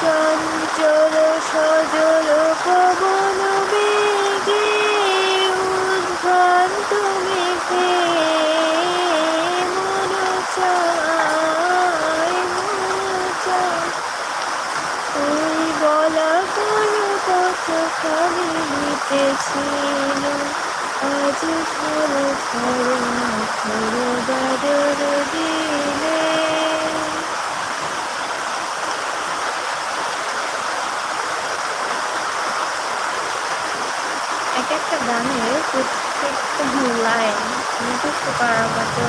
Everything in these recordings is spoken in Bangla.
চঞ্চল সজল পবন বেগে উদ্ভ্রান্ত মেঘে মন চায় মন চায় ওই বলা কোনো কত খালি মিটেছিল আজ মতো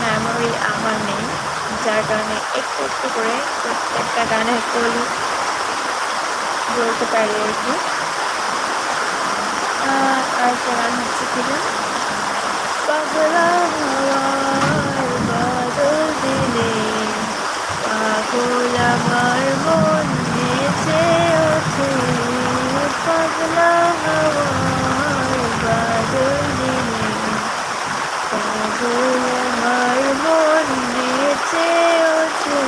মেমোরি আমার নেই, যার কারণে একটু একটু করে প্রত্যেকটা গানের কলি বলতে পারি আর কি। আর গান হচ্ছে কি পাগলা হওয়ার বাদল দিলে পাগল আমার মন নেচে ওঠে। পাগলা হওয়ার বাদল দিলে পাগল আমার মন নেচে ওঠে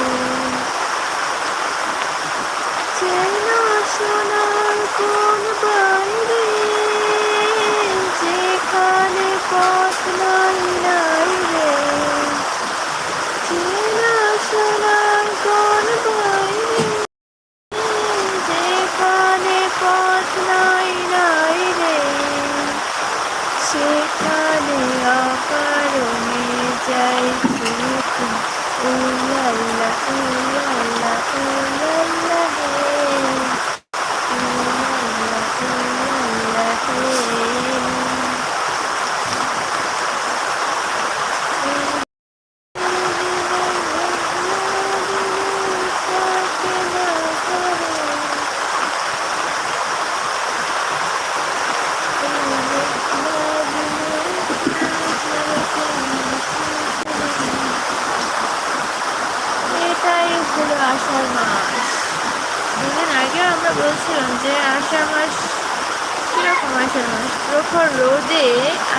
চেনা শোনার কোন বাইরে যেখানে পথ নাই নাই রে চেনা শোনার কোন বাইরে যেখানে পথ নাই নাই রে সেখানে অকারণে যাই উল্লাল্লা উল্লাল্লা উল্লাল্লা হে উল্লাল্লা উল্লাল্লা হে এটাই হলো আষাঢ় মাস দুদিন আগেও আমরা বলছিলাম যে আষাঢ় মাস কীরকম আষাঢ় মাস? প্রখর রোদে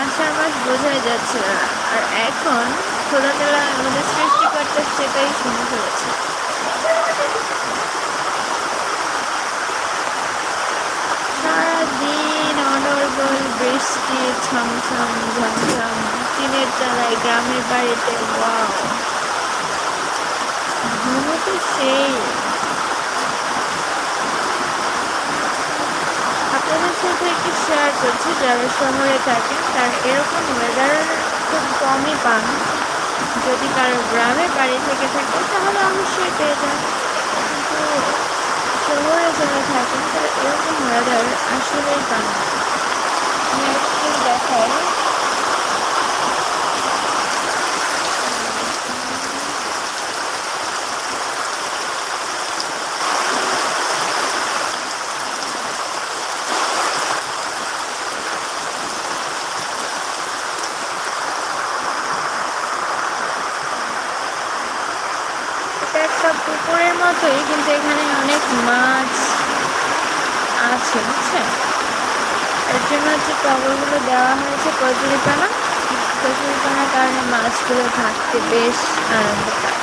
আষাঢ় মাস বোঝাই যাচ্ছে না। আর এখন খোলা মেলা আমাদের সৃষ্টিকর্তা সেটাই শুনে ফেলেছে। সারাদিন অনর্গল, বৃষ্টি, ছমছম, ঝমঝম, টিনের চালায় গ্রামের বাড়িতে, ওয়াও। ঘুমোতে সেই। করছি যারা শহরে থাকেন, তার এরকম ওয়েদার খুব কমই পান। যদি কারও গ্রামে বাড়ি থেকে থাকে, তাহলে অবশ্যই পেয়ে যান। কিন্তু শহরে যারা থাকেন, তারা এরকম ওয়েদার আসলেই পান দেখায় একটা পুকুরের মতোই, কিন্তু এখানে অনেক মাছ আছে বুঝছেন এর জন্য হচ্ছে টগরগুলো দেওয়া হয়েছে, কচুরিপানা। কচুরিপানার কারণে মাছগুলো থাকতে বেশ আনন্দ পায়।